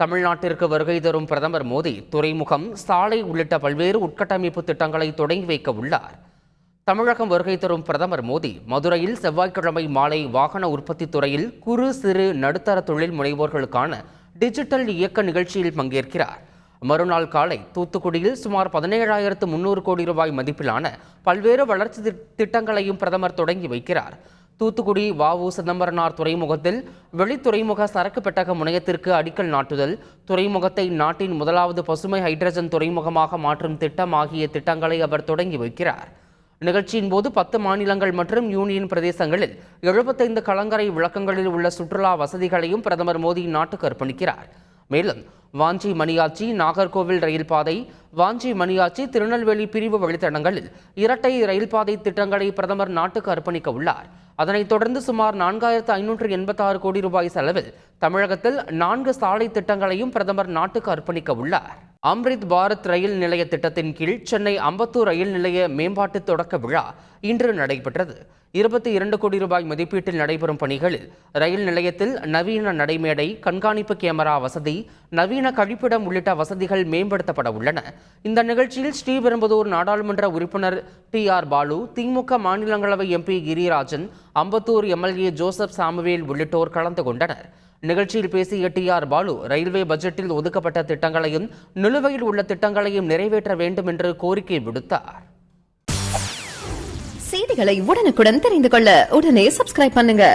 தமிழ்நாட்டிற்கு வருகை தரும் பிரதமர் மோடி துறைமுகம் சாலை உள்ளிட்ட பல்வேறு உட்கட்டமைப்பு திட்டங்களை தொடங்கி வைக்க உள்ளார். தமிழகம் வருகை தரும் பிரதமர் மோடி மதுரையில் செவ்வாய்க்கிழமை மாலை வாகன உற்பத்தி துறையில் குறு சிறு நடுத்தர தொழில் முனைவோர்களுக்கான டிஜிட்டல் இயக்க நிகழ்ச்சியில் பங்கேற்கிறார். மறுநாள் காலை தூத்துக்குடியில் சுமார் பதினேழாயிரத்து முன்னூறு கோடி ரூபாய் மதிப்பிலான பல்வேறு வளர்ச்சி திட்டங்களையும் பிரதமர் தொடங்கி வைக்கிறார். தூத்துக்குடி வஉ சிதம்பரனார் துறைமுகத்தில் வெளித்துறைமுக சரக்கு பெட்டக முனையத்திற்கு அடிக்கல் நாட்டுதல். துறைமுகத்தை நாட்டின் முதலாவது பசுமை ஹைட்ரஜன் துறைமுகமாக மாற்றும் திட்டம் ஆகிய திட்டங்களை அவர் தொடங்கி வைக்கிறார். நிகழ்ச்சியின் போது பத்து மாநிலங்கள் மற்றும் யூனியன் பிரதேசங்களில் எழுபத்தைந்து கலங்கரை விளக்கங்களில் உள்ள சுற்றுலா வசதிகளையும் பிரதமர் மோடி நாட்டுக்கு அர்ப்பணிக்கிறார். மேலும் வாஞ்சி மணியாச்சி நாகர்கோவில் ரயில் பாதை வாஞ்சி மணியாச்சி திருநெல்வேலி பிரிவு வழித்தடங்களில் இரட்டை ரயில் பாதை திட்டங்களை பிரதமர் நாட்டுக்கு அர்ப்பணிக்க உள்ளார். அதனைத் தொடர்ந்து சுமார் நான்காயிரத்து ஐநூற்று எண்பத்தாறு கோடி ரூபாய் செலவில் தமிழகத்தில் நான்கு சாலை திட்டங்களையும் பிரதமர் நாட்டுக்கு அர்ப்பணிக்க உள்ளார். அம்ரித் பாரத் ரயில் நிலைய திட்டத்தின் கீழ் சென்னை அம்பத்தூர் ரயில் நிலைய மேம்பாட்டு தொடக்க விழா இன்று நடைபெற்றது. இருபத்தி இரண்டு கோடி ரூபாய் மதிப்பீட்டில் நடைபெறும் பணிகளில் ரயில் நிலையத்தில் நவீன நடைமேடை கண்காணிப்பு கேமரா வசதி நவீன கழிப்பிடம் உள்ளிட்ட வசதிகள் மேம்படுத்தப்பட உள்ளன. இந்த நிகழ்ச்சியில் ஸ்ரீபெரும்புதூர் நாடாளுமன்ற உறுப்பினர் டி ஆர் பாலு திமுக மாநிலங்களவை MP Girirajan Ambattur MLA Joseph Samuel உள்ளிட்டோர் கலந்து கொண்டனர். நிகழ்ச்சியில் பேசிய டி ஆர் பாலு ரயில்வே பட்ஜெட்டில் ஒதுக்கப்பட்ட திட்டங்களையும் நிலுவையில் உள்ள திட்டங்களையும் நிறைவேற்ற வேண்டும் என்று கோரிக்கை விடுத்தார். செய்திகளை உடனுக்குடன் தெரிந்து கொள்ள உடனே சப்ஸ்கிரைப் பண்ணுங்க.